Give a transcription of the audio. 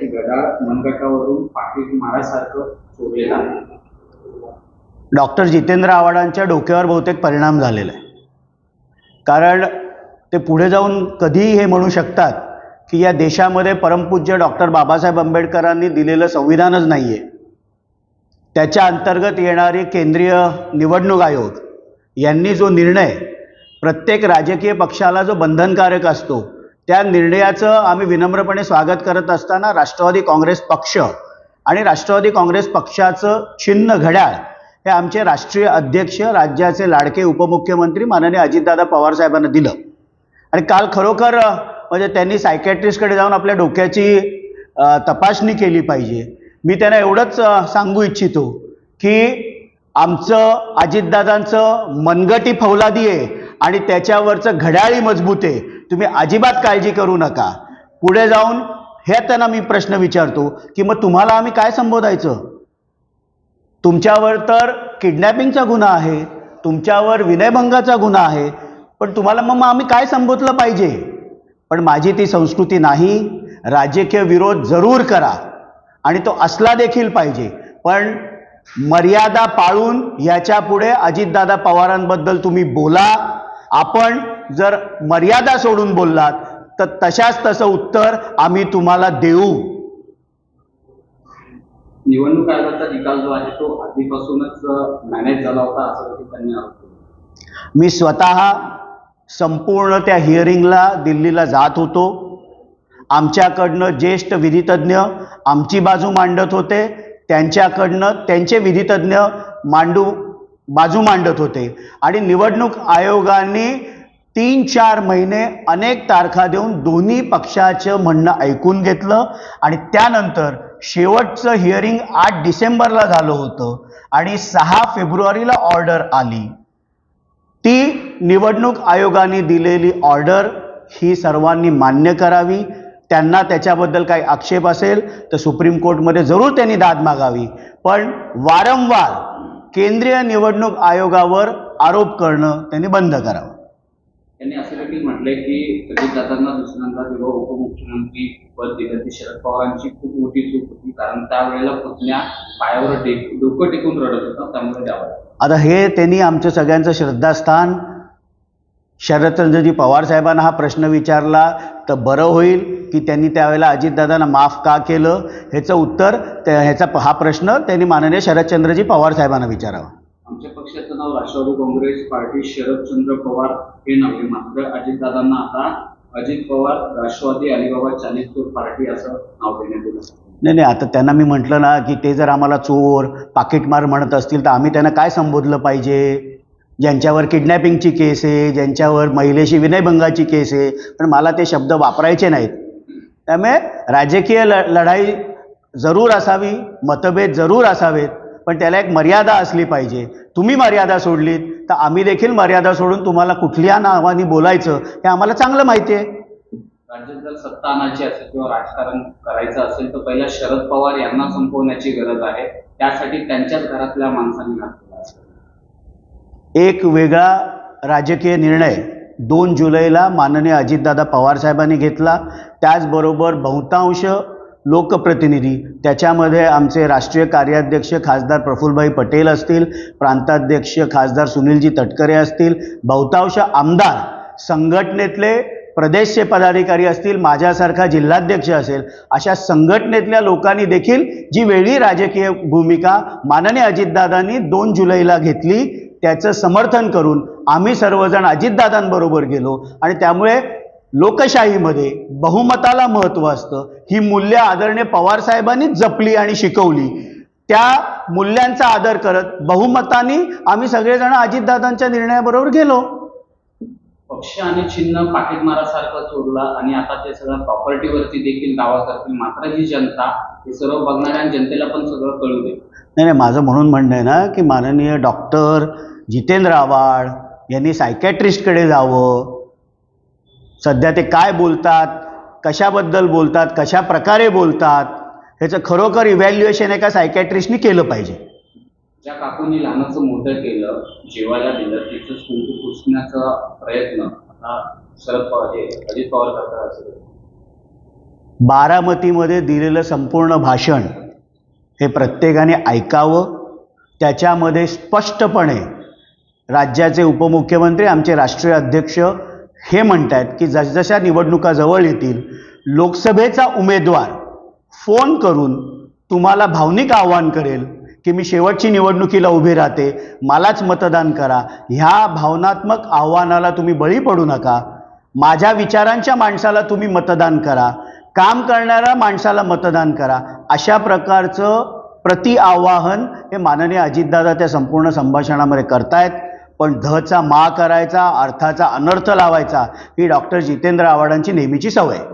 त्याची गडाळ मनगटावरून पाकिट मारासारखं चोरलेलं डॉक्टर जितेंद्र आव्हाडांच्या डोक्यावर बहुतेक परिणाम झालेला आहे. कारण ते पुढे जाऊन कधीही हे म्हणू शकतात की या देशामध्ये परमपूज्य डॉक्टर बाबासाहेब आंबेडकरांनी दिलेलं संविधानच नाही आहे त्याच्या अंतर्गत येणारी केंद्रीय निवडणूक आयोग यांनी जो निर्णय प्रत्येक राजकीय पक्षाला जो बंधनकारक असतो त्या निर्णयाचं आम्ही विनम्रपणे स्वागत करत असताना राष्ट्रवादी काँग्रेस पक्ष आणि राष्ट्रवादी काँग्रेस पक्षाचं छिन्न घड्याळ हे आमचे राष्ट्रीय अध्यक्ष राज्याचे लाडके उपमुख्यमंत्री माननीय अजितदादा पवारसाहेबांना दिलं. आणि काल खरोखर म्हणजे त्यांनी सायकॅट्रिस्टकडे जाऊन आपल्या डोक्याची तपासणी केली पाहिजे. मी त्यांना एवढंच सांगू इच्छितो की आमचं अजितदादांचं मनगटी फौलादी आहे आणि त्याच्यावरचं घड्याळी मजबूत आहे. तुम्ही अजिबात काळजी करू नका. पुढे जाऊन हे त्यांना मी प्रश्न विचारतो की मग तुम्हाला आम्ही काय संबोधायचं? तुमच्यावर तर किडनॅपिंगचा गुन्हा आहे तुमच्यावर विनयभंगाचा गुन्हा आहे पण तुम्हाला मग मग आम्ही काय संबोधलं पाहिजे? पण माझी ती संस्कृती नाही राजकीय विरोध जरूर करा आणि तो असला देखील पाहिजे. पण मर्यादा पाळून याच्यापुढे अजितदादा पवारांबद्दल तुम्ही बोला आपण जर मर्यादा सोडून बोललात तर तशाच तसं उत्तर आम्ही तुम्हाला देऊ. निवडणूक आयोगाचा निकाल जो आहे तो आधीपासूनच मॅनेज झाला होता असं त्यांनी मी स्वतः संपूर्ण त्या हिअरिंगला दिल्लीला जात होतो. आमच्याकडनं ज्येष्ठ विधितज्ञ आमची बाजू मांडत होते. त्यांच्याकडनं त्यांचे विधितज्ञ मांडू बाजू मांडत होते. आणि निवडणूक आयोगाने तीन चार महिने अनेक तारखा देऊन दोन्ही पक्षाचं म्हणणं ऐकून घेतलं. आणि त्यानंतर शेवटचं हिअरिंग आठ डिसेंबरला झालं होतं. आणि सहा फेब्रुवारीला ऑर्डर आली. ती निवडणूक आयोगाने दिलेली ऑर्डर ही सर्वांनी मान्य करावी. त्यांना त्याच्याबद्दल काही आक्षेप असेल तर सुप्रीम कोर्टमध्ये जरूर त्यांनी दाद मागावी. पण वारंवार केंद्रीय निवडणूक आयोगावर आरोप करणं त्यांनी बंद करावं. त्यांनी असं देखील म्हटलंय की अजितदादांना दुसऱ्यांदा जेव्हा उपमुख्यमंत्री पद दिलं ती शरद पवारांची खूप मोठी चूक होती कारण त्यावेळेला पुतण्या पायावर डोकं टेकून रडत होता त्यामुळे द्यावं आता हे त्यांनी आमचं सगळ्यांचं श्रद्धास्थान शरदचंद्रजी पवार साहेबांना हा प्रश्न विचारला तर बरं होईल की त्यांनी त्यावेळेला अजितदादांना माफ का केलं? ह्याचं उत्तर त्या ह्याचा हा प्रश्न त्यांनी माननीय शरदचंद्रजी पवार साहेबांना विचारावा. आमच्या पक्षाचं नाव राष्ट्रवादी काँग्रेस पार्टी शरदचंद्र पवार हे नव्हे मात्र अजितदादांना आता अजित पवार राष्ट्रवादी अलिबाबा चालीसपूर पार्टी असं नाव देण्यात येतं नाही नाही आता त्यांना मी म्हटलं ना की ते जर आम्हाला चोर पाकिटमार म्हणत असतील तर आम्ही त्यांना काय संबोधलं पाहिजे? ज्यांच्यावर किडनॅपिंगची केस आहे ज्यांच्यावर महिलेशी विनयभंगाची केस आहे पण मला ते शब्द वापरायचे नाहीत. त्यामुळे राजकीय ल लढाई जरूर असावी मतभेद जरूर असावेत पण त्याला एक मर्यादा असली पाहिजे. तुम्ही मर्यादा सोडलीत तर आम्ही देखील मर्यादा सोडून तुम्हाला कुठल्या नावाने बोलायचं हे आम्हाला चांगलं माहिती आहे. राज्यात जर सत्ता आणायची असेल किंवा राजकारण करायचं असेल तर पहिला शरद पवार यांना संपवण्याची गरज आहे. त्यासाठी त्यांच्याच घरातल्या माणसांनी घातलेला एक वेगळा राजकीय निर्णय. दोन जुलैला माननीय अजितदादा पवारसाहेबांनी घेतला. त्याचबरोबर बहुतांश लोकप्रतिनिधी त्याच्यामध्ये आमचे राष्ट्रीय कार्याध्यक्ष खासदार प्रफुल्लभाई पटेल असतील प्रांताध्यक्ष खासदार सुनीलजी तटकरे असतील बहुतांश आमदार संघटनेतले प्रदेशचे पदाधिकारी असतील माझ्यासारखा जिल्हाध्यक्ष असेल अशा संघटनेतल्या लोकांनी देखील जी वेगळी राजकीय भूमिका माननीय अजितदादांनी दोन जुलैला घेतली त्याचं समर्थन करून आम्ही सर्वजण अजितदादांबरोबर गेलो. आणि त्यामुळे लोकशाहीमध्ये बहुमताला महत्त्व असतं. ही मूल्य आदरणीय पवारसाहेबांनीच जपली आणि शिकवली. त्या मूल्यांचा आदर करत बहुमतानी आम्ही सगळेजण अजितदादांच्या निर्णयाबरोबर गेलो. पक्ष आणि चिन्ह पाकिटमारासारखं चोरला आणि आता ते सगळं प्रॉपर्टीवरती देखील दावा करतील. मात्र ही जनता हे सर्व बघणाऱ्या जनतेला पण सगळं कळू दे. नाही नाही माझं म्हणून म्हणणं आहे ना की माननीय डॉक्टर जितेंद्र आव्हाड यांनी सायकॅट्रिस्टकडे जावं. सध्या ते काय बोलतात कशाबद्दल बोलतात कशा प्रकारे बोलतात ह्याचं खरोखर इव्हॅल्युएशन एका सायकॅट्रिस्टनी केलं पाहिजे. ज्या काकूंनी लहानाचं मोठं केलं जेवायला दिलं तिचं कुंकू पुसण्याचा प्रयत्न शरद पवार हे अजित पवार करतात असं. बारामतीमध्ये दिलेलं संपूर्ण भाषण हे प्रत्येकाने ऐकावं त्याच्यामध्ये स्पष्टपणे राज्याचे उपमुख्यमंत्री आमचे राष्ट्रीय अध्यक्ष हे म्हणत आहेत की जसजशा निवडणुका जवळ येतील लोकसभेचा उमेदवार फोन करून तुम्हाला भावनिक आव्हान करेल की मी शेवटची निवडणुकीला उभी राहते मलाच मतदान करा. ह्या भावनात्मक आव्हानाला तुम्ही बळी पडू नका. माझ्या विचारांच्या माणसाला तुम्ही मतदान करा. काम करणाऱ्या माणसाला मतदान करा. अशा प्रकारचं प्रति आवाहन हे माननीय अजितदादा त्या संपूर्ण संभाषणामध्ये करतायत. पण धचा मा करायचा अर्थाचा अनर्थ लावायचा ही डॉक्टर जितेंद्र आव्हाडांची नेहमीची सवय आहे.